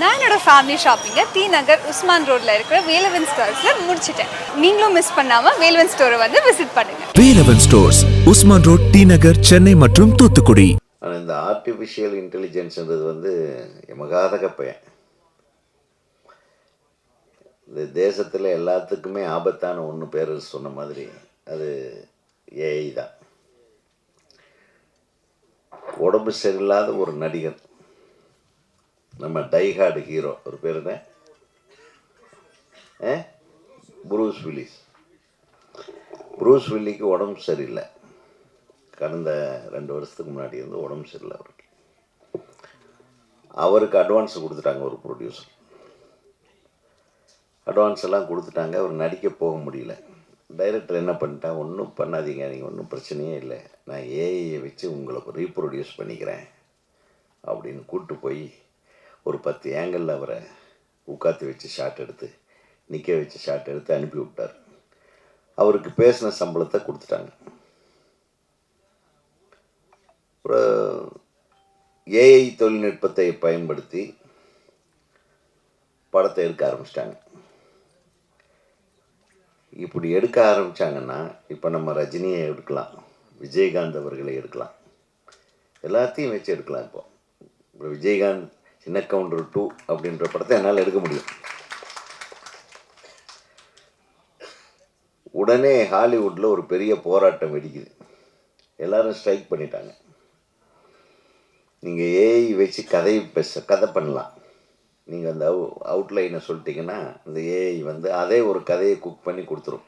நான் என்னோட ஃபேமிலி ஷாப்பிங்கை டி நகர் உஸ்மான் ரோட்ல இருக்கிற வேலவன் ஸ்டோர்ஸில் முடிச்சிட்டேன். நீங்களும் மிஸ் பண்ணாம வேலவன் ஸ்டோரை வந்து விசிட் பண்ணுங்க. Velavan stores Usman road T Nagar Chennai மற்றும் தூத்துக்குடி. ஆனால் இந்த ஆர்டிஃபிஷியல் இன்டெலிஜென்ஸ்ன்றது வந்து எமகாதக பையன். இந்த தேசத்தில் எல்லாத்துக்குமே ஆபத்தான ஒன்று பேர் சொன்ன மாதிரி அது ஏஐ தான். உடம்பு சரியில்லாத ஒரு நடிகர் நம்ம டைஹார்டு ஹீரோ ஒரு பேர் தான் ஏ? ப்ரூஸ் வில்லிஸ் ப்ரூஸ் வில்லிக்கு உடம்பு சரியில்லை. கடந்த ரெண்டு வருஷத்துக்கு முன்னாடி இருந்து உடம்பு சரியில்லை அவருக்கு. அவருக்கு அட்வான்ஸ் கொடுத்துட்டாங்க ஒரு ப்ரொடியூசர் அட்வான்ஸ் எல்லாம் கொடுத்துட்டாங்க அவர் நடிக்க போக முடியல. டைரக்டர் என்ன பண்ணிட்டான்? ஒன்றும் பண்ணாதீங்க நீங்கள் ஒன்றும் பிரச்சனையே இல்லை. நான் ஏஐயை வச்சு உங்களை ரீப்ரொடியூஸ் பண்ணிக்கிறேன். அப்படின்னு கூப்பிட்டு போய் ஒரு பத்து ஏங்கலில் அவரை உட்காந்து வச்சு ஷாட் எடுத்து நிற்க வச்சு ஷாட் எடுத்து அனுப்பி விட்டார். அவருக்கு பேசின சம்பளத்தை கொடுத்துட்டாங்க. ஏஐ தொழில்நுட்பத்தை பயன்படுத்தி படத்தை எடுக்க ஆரம்பிச்சிட்டாங்க. இப்படி எடுக்க ஆரம்பித்தாங்கன்னா இப்போ நம்ம ரஜினியை எடுக்கலாம் விஜயகாந்த் அவர்களை எடுக்கலாம். எல்லாத்தையும் வச்சு எடுக்கலாம் இப்போ. இப்போ விஜயகாந்த் இன்னக்கவுண்டர் டூ அப்படின்ற படத்தை என்னால் எடுக்க முடியும். உடனே ஹாலிவுட்டில் ஒரு பெரிய போராட்டம் வெடிக்குது. எல்லாரும் ஸ்ட்ரைக் பண்ணிட்டாங்க. நீங்கள் ஏஐ வச்சு கதை பேச கதை பண்ணலாம். நீங்கள் அந்த அவு அவுட்லைனை சொல்லிட்டீங்கன்னா அந்த ஏஐ வந்து அதே ஒரு கதையை குக் பண்ணி கொடுத்துரும்.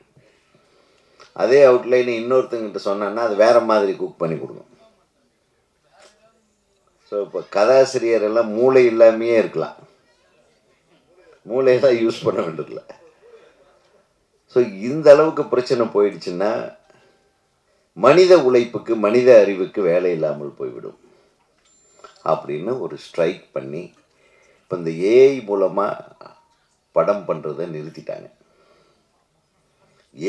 அதே அவுட்லைனை இன்னொருத்தங்கிட்ட சொன்னான்னா அது வேறு மாதிரி குக் பண்ணி கொடுக்கும். ஸோ இப்போ கதாசிரியர் எல்லாம் மூளை இல்லாமையே இருக்கலாம். மூளையெல்லாம் யூஸ் பண்ண வேண்டியதில்ல. ஸோ இந்த அளவுக்கு பிரச்சனை போயிடுச்சுன்னா மனித உழைப்புக்கு மனித அறிவுக்கு வேலை இல்லாமல் போய்விடும். அப்படின்னு ஒரு ஸ்ட்ரைக் பண்ணி இப்போ இந்த ஏஐ மூலமாக படம் பண்ணுறதை நிறுத்திட்டாங்க.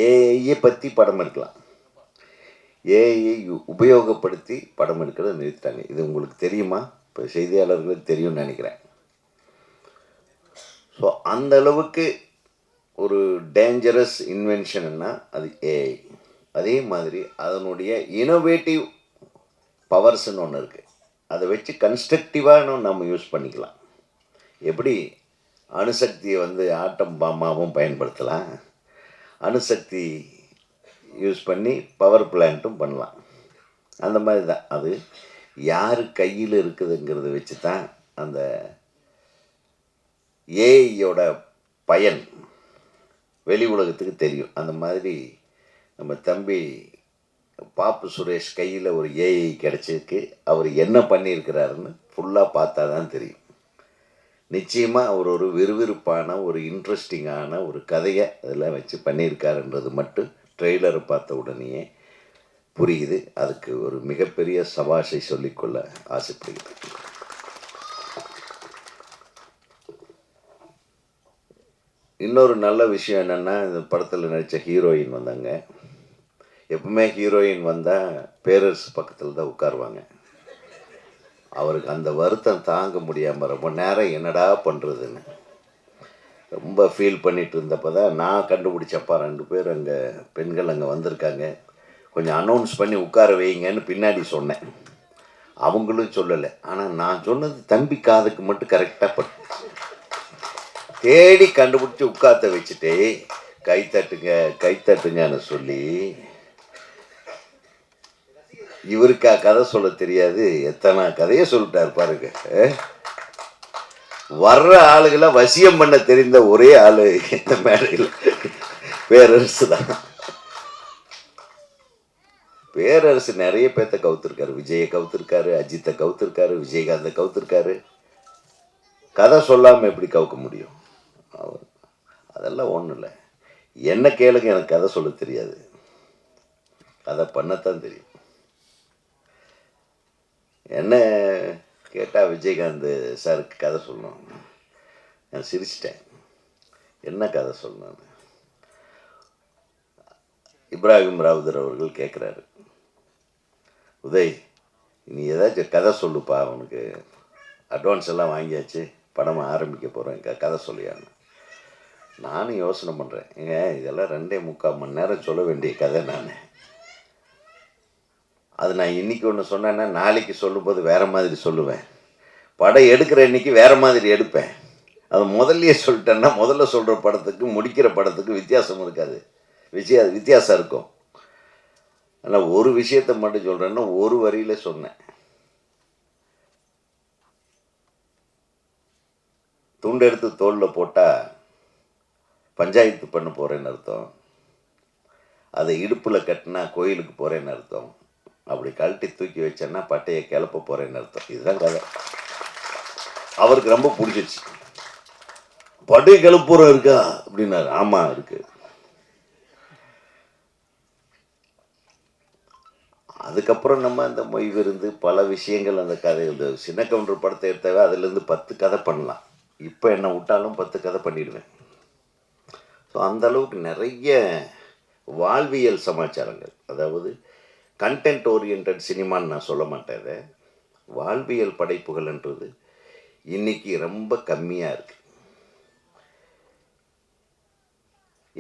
ஏஐயை பற்றி படம் எடுக்கலாம். ஏஐயை உபயோகப்படுத்தி படம் எடுக்கிறத நிறுத்திட்டாங்க. இது உங்களுக்கு தெரியுமா? இப்போ செய்தியாளர்களுக்கு தெரியும்னு நினைக்கிறேன். ஸோ அந்த அளவுக்கு ஒரு டேஞ்சரஸ் இன்வென்ஷன்னா அது ஏஐ அதே மாதிரி அதனுடைய இனோவேட்டிவ் பவர்ஸ்னு ஒன்று இருக்குது அதை வச்சு கன்ஸ்ட்ரக்டிவாக நம்ம யூஸ் பண்ணிக்கலாம். எப்படி? அணுசக்தியை வந்து ஆட்டம் பாமாவும் பயன்படுத்தலாம். அணுசக்தி யூஸ் பண்ணி பவர் பிளான்ட்டும் பண்ணலாம். அந்த மாதிரி தான் அது யார் கையில் இருக்குதுங்கிறத வச்சு தான் அந்த ஏஐயோட பயன் வெளி உலகத்துக்கு தெரியும். அந்த மாதிரி நம்ம தம்பி பாப்பு சுரேஷ் கையில் ஒரு ஏஐ கிடச்சிருக்கு. அவர் என்ன பண்ணியிருக்கிறாருன்னு ஃபுல்லாக பார்த்தா தான் தெரியும். நிச்சயமாக அவர் ஒரு விறுவிறுப்பான ஒரு இன்ட்ரெஸ்டிங்கான ஒரு கதையை அதெல்லாம் வச்சு பண்ணியிருக்காருன்றது மட்டும் ட்ரெய்லரை பார்த்த உடனேயே புரியுது. அதுக்கு ஒரு மிகப்பெரிய சபாஷை சொல்லிக்கொள்ள ஆசைப்படுகிறது இன்னொரு நல்ல விஷயம் என்னென்னா இந்த படத்தில் நடித்த ஹீரோயின் வந்தாங்க. எப்பவுமே ஹீரோயின் வந்தால் பேரரசு பக்கத்தில் தான் உட்காருவாங்க. அவருக்கு அந்த வருத்தம் தாங்க முடியாமல் ரொம்ப நேரம் என்னடா பண்ணுறதுன்னு ரொம்ப ஃபீல் பண்ணிட்டு இருந்தப்போ தான் நான் கண்டுபிடிச்சப்பா ரெண்டு பேர் அங்கே பெண்கள் அங்கே வந்திருக்காங்க. கொஞ்சம் அனௌன்ஸ் பண்ணி உட்கார வைங்கன்னு பின்னாடி சொன்னேன். அவங்களும் சொல்லலை. ஆனால் நான் சொன்னது தம்பி காதுக்கு மட்டும் கரெக்டாக பட்டு தேடி கண்டுபிடிச்சி உட்காத்த வச்சுட்டு கைத்தட்டுங்க கைத்தட்டுங்கன்னு கை தட்டுங்கன்னு சொல்லி இவருக்கா கதை சொல்ல தெரியாது. எத்தனை கதையை சொல்லிட்டார் பாருங்க. வர்ற ஆளுகளை வசியம் பண்ண தெரிந்த ஒரே ஆளு இந்த மேடையில் பேரரசு தான். பேரரசு நிறைய பேர்த்த கவுத்திருக்காரு. விஜயை கவுத்திருக்காரு அஜித்தை கவுத்திருக்காரு விஜயகாந்தை கவுத்திருக்காரு. கதை சொல்லாமல் எப்படி கவுக்க முடியும்? அவர் அதெல்லாம் ஒன்றும் இல்லை. என்ன கேளுங்க எனக்கு கதை சொல்ல தெரியாது. கதை பண்ணத்தான் தெரியும். என்ன கேட்டால் விஜயகாந்த் சாருக்கு கதை சொல்லணும். நான் சிரிச்சிட்டேன். என்ன கதை சொல்லணும் இப்ராஹிம் ராவுதர் அவர்கள் கேட்குறாரு உதய் நீ ஏதாச்சும் கதை சொல்லுப்பா அவனுக்கு அட்வான்ஸ் எல்லாம் வாங்கியாச்சு. படம் ஆரம்பிக்க போகிறேன் க கதை சொல்லியான்னு. நானும் யோசனை பண்ணுறேன் ஏங்க இதெல்லாம் ரெண்டே முக்கால் மணி நேரம் சொல்ல வேண்டிய கதை நான். அது நான் இன்னைக்கு ஒன்று சொன்னேன்னா நாளைக்கு சொல்லும்போது வேறு மாதிரி சொல்லுவேன். படம் எடுக்கிற இன்றைக்கி வேறு மாதிரி எடுப்பேன். அது முதல்லயே சொல்லிட்டேன்னா முதல்ல சொல்கிற படத்துக்கு முடிக்கிற படத்துக்கு வித்தியாசம் இருக்காது. வித்தியா வித்தியாசம் இருக்கும். ஆனால் ஒரு விஷயத்தை மட்டும் சொல்கிறேன்னா ஒரு வரியில் சொன்னேன். துண்டெடுத்து தோளில் போட்டால் பஞ்சாயத்து பண்ண போகிறேன்னு அர்த்தம். அதை இடுப்பில் கட்டினா கோயிலுக்கு போகிறேன்னு அர்த்தம். அப்படி கழட்டி தூக்கி வச்சேன்னா பட்டையை கிளப்ப போகிறேன்னு அர்த்தம். இதுதான் கதை. அவருக்கு ரொம்ப பிடிச்சிச்சு பட்டையை கிளப்புறம் இருக்கா? அப்படின்னாரு. ஆமாம் இருக்கு. அதுக்கப்புறம் நம்ம அந்த மொய் விருந்து பல விஷயங்கள் அந்த கதை இந்த சின்ன கவுண்டர் படத்தை எடுத்தாவே அதுலேருந்து பத்து கதை பண்ணலாம். இப்போ என்ன விட்டாலும் பத்து கதை பண்ணிடுவேன். ஸோ அந்த அளவுக்கு நிறைய வாழ்வியல் சமாச்சாரங்கள். அதாவது கண்டென்ட் ஓரியன்ட் சினிமான்னு நான் சொல்ல மாட்டேன் வாழ்வியல் படைப்புகள்ன்றது இன்னைக்கு ரொம்ப கம்மியாக இருக்கு.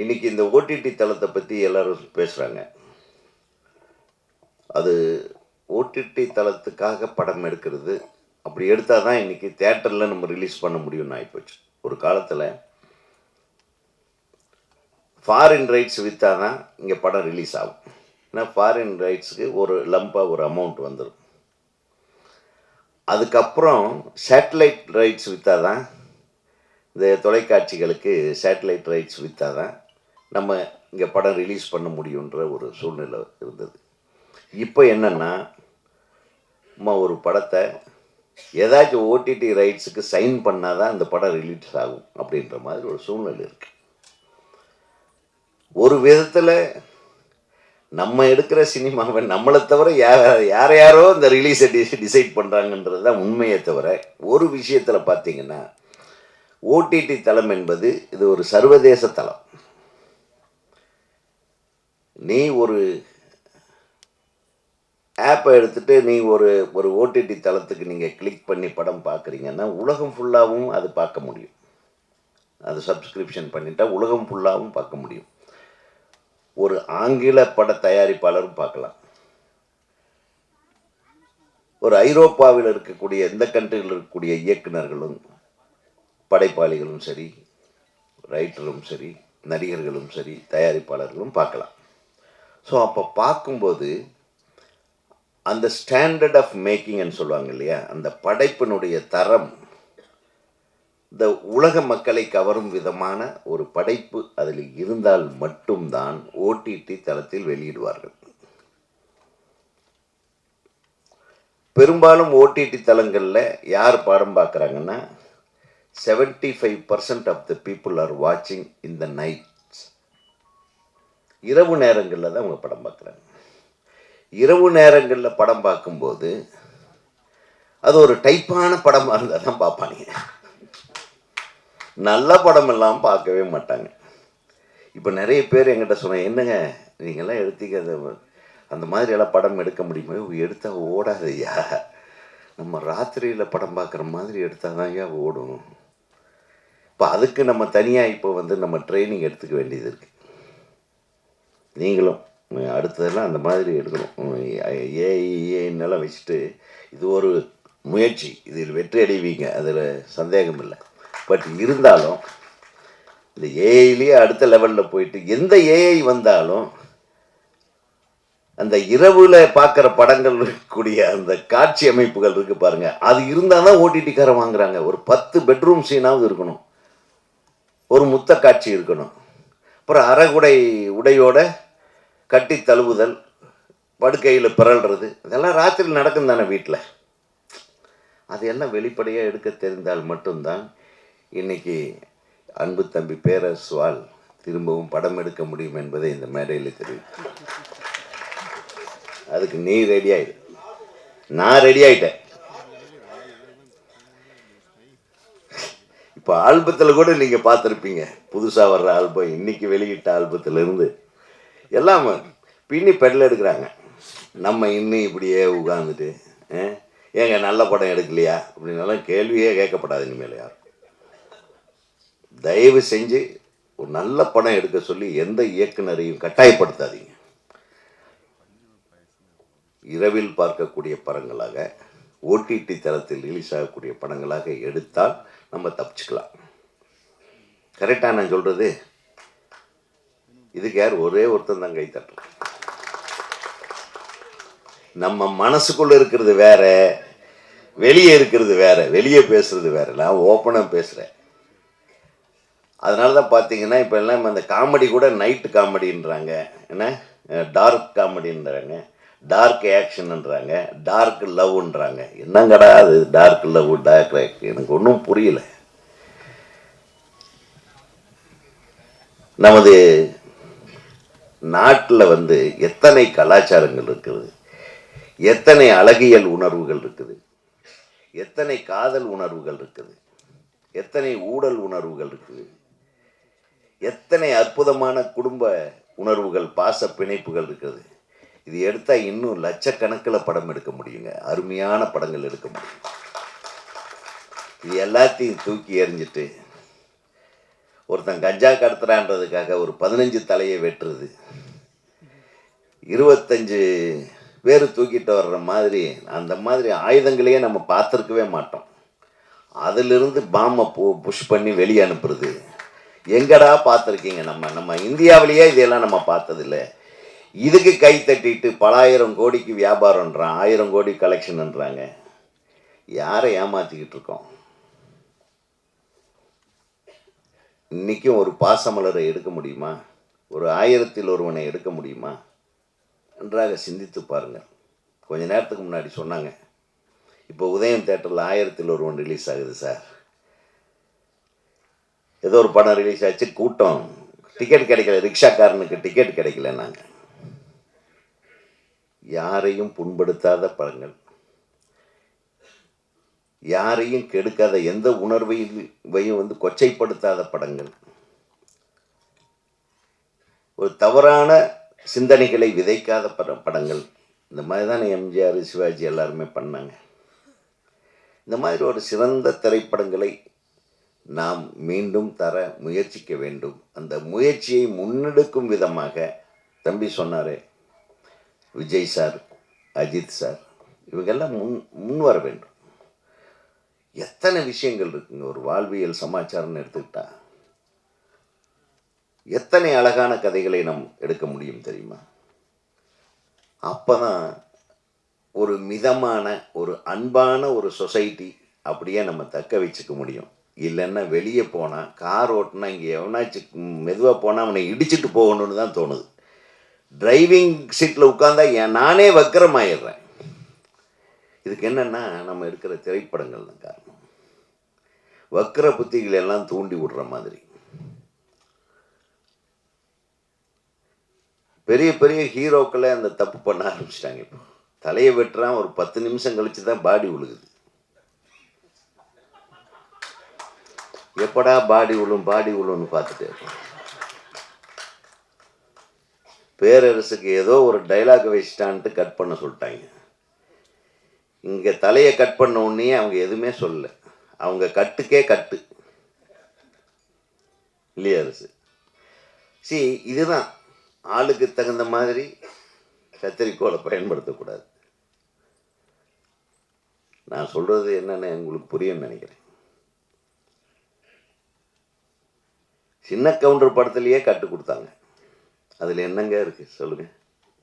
இன்னைக்கு இந்த ஓடிடி தளத்தை பற்றி எல்லாரும் பேசுகிறாங்க அது ஓடிடி தளத்துக்காக படம் எடுக்கிறது. அப்படி எடுத்தால் தான் இன்றைக்கி தேட்டரில் நம்ம ரிலீஸ் பண்ண முடியும்னு ஆகிப்போச்சு ஒரு காலத்தில் ஃபாரின் ரைட்ஸ் விற்றா தான் இங்கே படம் ரிலீஸ் ஆகும். ஏன்னா ஃபாரின் ரைட்ஸுக்கு ஒரு லம்பாக ஒரு அமௌண்ட் வந்துடும் அதுக்கப்புறம் சேட்டலைட் ரைட்ஸ் விற்றா தான் இந்த தொலைக்காட்சிகளுக்கு சேட்டலைட் ரைட்ஸ் விற்றா தான் நம்ம இங்கே படம் ரிலீஸ் பண்ண முடியுன்ற ஒரு சூழ்நிலை இருந்தது. இப்போ என்னென்னா நம்ம ஒரு படத்தை ஏதாச்சும் ஓடிடி ரைட்ஸுக்கு சைன் பண்ணால் தான் அந்த படம் ரிலீஸ் ஆகும் அப்படின்ற மாதிரி ஒரு சூழ்நிலை இருக்குது ஒரு விதத்தில் நம்ம எடுக்கிற சினிமாவை நம்மளை தவிர யார் யார் யாரோ இந்த ரிலீஸை டிஸ் டிசைட் பண்ணுறாங்கன்றது தான் உண்மையை தவிர ஒரு விஷயத்தில் பார்த்தீங்கன்னா ஓடிடி தளம் என்பது இது ஒரு சர்வதேச தளம். நீ ஒரு ஆப்பை எடுத்துகிட்டு நீ ஒரு ஒரு ஓடிடி தளத்துக்கு நீங்கள் கிளிக் பண்ணி படம் பார்க்குறீங்கன்னா உலகம் ஃபுல்லாகவும் அது பார்க்க முடியும். அது சப்ஸ்கிரிப்ஷன் பண்ணிட்டா உலகம் ஃபுல்லாகவும் பார்க்க முடியும். ஒரு ஆங்கில பட தயாரிப்பாளரும் பார்க்கலாம். ஒரு ஐரோப்பாவில் இருக்கக்கூடிய எந்த கண்ட்ரியில் இருக்கக்கூடிய இயக்குனர்களும் படைப்பாளிகளும் சரி ரைட்டரும் சரி நடிகர்களும் சரி தயாரிப்பாளர்களும் பார்க்கலாம். ஸோ அப்போ பார்க்கும்போது அந்த ஸ்டாண்டர்ட் ஆஃப் மேக்கிங்னு சொல்லுவாங்க இல்லையா? அந்த படைப்பினுடைய தரம் இந்த உலக மக்களை கவரும் விதமான ஒரு படைப்பு அதில் இருந்தால் மட்டும்தான் ஓடிடி தளத்தில் வெளியிடுவார்கள். பெரும்பாலும் ஓடிடி தளங்களில் யார் படம் பார்க்குறாங்கன்னா seventy five percent of the people are வாட்சிங் இன் த நைட்ஸ் இரவு நேரங்களில் தான் அவங்க படம் பார்க்குறாங்க. இரவு நேரங்களில் படம் பார்க்கும்போது அது ஒரு டைப்பான படமாக இருந்தால் தான் பார்ப்பாங்க நல்ல படம் எல்லாம் பார்க்கவே மாட்டாங்க. இப்போ நிறைய பேர் என்கிட்ட சொன்னாங்க என்னங்க நீங்கள்லாம் எடுத்திக்க அந்த மாதிரியெல்லாம் படம் எடுக்க முடியுமோ? எடுத்தால் ஓடாதையா நம்ம ராத்திரியில் படம் பார்க்குற மாதிரி எடுத்தால் தான் ஐயா ஓடும். இப்போ அதுக்கு நம்ம தனியாக இப்போ வந்து நம்ம ட்ரைனிங் எடுத்துக்க வேண்டியது இருக்குது நீங்களும் அடுத்ததெல்லாம் அந்த மாதிரி எடுக்கணும். ஏஐஏன்னெல்லாம் வச்சுட்டு இது ஒரு முயற்சி. இதில் வெற்றி அடைவீங்க. அதில் சந்தேகம் இல்லை பட் இருந்தாலும் இந்த ஏஐலேயே அடுத்த லெவலில் போயிட்டு எந்த ஏஐ வந்தாலும் அந்த இரவில் பார்க்குற படங்கள் இருக்கக்கூடிய அந்த காட்சி அமைப்புகள் இருக்குது பாருங்கள் அது இருந்தால் தான் ஓடிடிக்காரன் வாங்குறாங்க. ஒரு பத்து பெட்ரூம் சீனாவது இருக்கணும். ஒரு முத்த காட்சி இருக்கணும். அப்புறம் அரைகுடை உடையோட கட்டி தழுவுதல் படுக்கையில் பிறல்றது இதெல்லாம் ராத்திரி நடக்கும் தானே வீட்டில் அது எல்லாம் வெளிப்படையாக எடுக்க தெரிந்தால் மட்டும்தான் இன்னைக்கு அன்பு தம்பி பேரரசுவால் திரும்பவும் படம் எடுக்க முடியும் என்பதை இந்த மேடையில் தெரிவிக்கும் அதுக்கு நீ ரெடி ஆயிடு நான் ரெடி ஆயிட்டேன். இப்போ ஆல்பத்தில் கூட நீங்கள் பார்த்துருப்பீங்க. புதுசாக வர்ற ஆல்பம் இன்னைக்கு வெளியிட்ட ஆல்பத்துல இருந்து எல்லாம் பின்னி பெடல் எடுக்கிறாங்க. நம்ம இன்னும் இப்படியே உட்காந்துட்டு ஏங்க நல்ல படம் எடுக்கலையா? அப்படின்னாலும் கேள்வியே கேட்கப்படாது இனிமேல் யாரும். தயவு செஞ்சு ஒரு நல்ல படம் எடுக்க சொல்லி எந்த இயக்குனரையும் கட்டாயப்படுத்தாதீங்க. இரவில் பார்க்கக்கூடிய படங்களாக ஓடிடி தளத்தில் ரிலீஸ் ஆகக்கூடிய படங்களாக எடுத்தால் நம்ம தப்பிச்சுக்கலாம். கரெக்டாக நான் சொல்கிறது இதுக்கு யார்? ஒரே ஒருத்தன் தான் கை தட்டணும். நம்ம மனசுக்குள்ளே இருக்கிறது வேற வெளியே இருக்கிறது வேற வெளியே பேசுறது வேற. நான் ஓப்பனாக பேசுகிறேன் அதனால தான் பார்த்தீங்கன்னா இப்போ எல்லாம் அந்த காமெடி கூட நைட்டு காமெடின்றாங்க என்ன? டார்க் காமெடின்றாங்க டார்க் ஆக்ஷன்ன்றாங்க டார்க் லவ்ன்றாங்க என்னங்கடா அது? டார்க் லவ் டார்க் எனக்கு ஒன்றும் புரியல. நமது நாட்டில் வந்து எத்தனை கலாச்சாரங்கள் இருக்குது? எத்தனை அழகியல் உணர்வுகள் இருக்குது? எத்தனை காதல் உணர்வுகள் இருக்குது? எத்தனை ஊடல் உணர்வுகள் இருக்குது? எத்தனை அற்புதமான குடும்ப உணர்வுகள் பாச பிணைப்புகள் இருக்குது. இது எடுத்தால் இன்னும் லட்சக்கணக்கில் படம் எடுக்க முடியுங்க. அருமையான படங்கள் எடுக்க முடியும். இது எல்லாத்தையும் தூக்கி எறிஞ்சிட்டு ஒருத்தன் கஞ்சா கடத்துறான்றதுக்காக ஒரு பதினஞ்சு தலையை வெட்டுறது. இருபத்தஞ்சு பேர் தூக்கிட்டு வர்ற மாதிரி அந்த மாதிரி ஆயுதங்களையே நம்ம பார்த்துருக்கவே மாட்டோம். அதிலிருந்து பாம்பை பு புஷ் பண்ணி வெளியே அனுப்புறது. எங்கடா பார்த்துருக்கீங்க நம்ம? நம்ம இந்தியாவிலேயே இதெல்லாம் நம்ம பார்த்ததில்ல. இதுக்கு கை தட்டிட்டு பலாயிரம் கோடிக்கு வியாபாரம்ன்றான் ஆயிரம் கோடி கலெக்ஷன்ன்றாங்க யாரை ஏமாற்றிக்கிட்டு இருக்கோம்? இன்றைக்கும் ஒரு பாசமலரை எடுக்க முடியுமா? ஒரு ஆயிரத்தில் ஒருவனை எடுக்க முடியுமா? நன்றாக சிந்தித்து பாருங்கள். கொஞ்ச நேரத்துக்கு முன்னாடி சொன்னாங்க இப்போ உதயம் தேட்டரில் ஆயிரத்தில் ஒருவன் ரிலீஸ் ஆகுது சார். ஏதோ ஒரு படம் ரிலீஸ் ஆச்சு கூட்டம். டிக்கெட் கிடைக்கல ரிக்ஷாக்காரனுக்கு டிக்கெட் கிடைக்கல நாங்கள் யாரையும் புண்படுத்தாத படங்கள். யாரையும் கெடுக்காத எந்த உணர்வையும் வந்து கொச்சைப்படுத்தாத படங்கள். ஒரு தவறான சிந்தனைகளை விதைக்காத பட படங்கள். இந்த மாதிரி தானே எம்ஜிஆர் சிவாஜி எல்லாருமே பண்ணாங்க. இந்த மாதிரி ஒரு சிறந்த திரைப்படங்களை நாம் மீண்டும் தர முயற்சிக்க வேண்டும். அந்த முயற்சியை முன்னெடுக்கும் விதமாக தம்பி சொன்னாரே விஜய் சார் அஜித் சார் இவங்கெல்லாம் முன் முன் வர வேண்டும். எத்தனை விஷயங்கள் இருக்குங்க ஒரு வாழ்வியல் சமாச்சாரம்னு எடுத்துக்கிட்டா. எத்தனை அழகான கதைகளை நாம் எடுக்க முடியும் தெரியுமா? அப்போ தான் ஒரு மிதமான ஒரு அன்பான ஒரு சொசைட்டி அப்படியே நம்ம தக்க வச்சுக்க முடியும். இல்லைன்னா வெளியே போனால் கார் ஓட்டினா இங்கே எவனாச்சும் மெதுவாக போனால் அவனை இடிச்சிட்டு போகணும்னு தான் தோணுது. டிரைவிங் சீட்டில் உட்காந்தா என் நானே வக்கரமாயிடுறேன். இதுக்கு என்னென்னா நம்ம எடுக்கிற திரைப்படங்கள் தான் காரணம். வக்கர புத்திகளை எல்லாம் தூண்டி விடுற மாதிரி. பெரிய பெரிய ஹீரோக்களே அந்த தப்பு பண்ண ஆரம்பிச்சிட்டாங்க இப்போ. தலையை வெட்டுறான் ஒரு பத்து நிமிஷம் கழிச்சு தான் பாடி விழுகுது எப்படா பாடி விழும் பாடி விழும்னு பார்த்துட்டே இருக்கோம். பேரரசுக்கு ஏதோ ஒரு டைலாக் வச்சிட்டான்ட்டு கட் பண்ண சொல்லிட்டாங்க. இங்கே தலையை கட் பண்ண உடனே அவங்க எதுவுமே சொல்லல. அவங்க கட்டுக்கே கட்டு. இல்லையா அரசு? சி இதுதான். ஆளுக்கு தகுந்த மாதிரி கத்திரிக்கோளை பயன்படுத்தக்கூடாது. நான் சொல்கிறது என்னென்னு உங்களுக்கு புரியும்னு நினைக்கிறேன். சின்ன கவுண்டர் படத்துலையே கட்டு கொடுத்தாங்க. அதில் என்னங்க இருக்குது சொல்லுங்கள்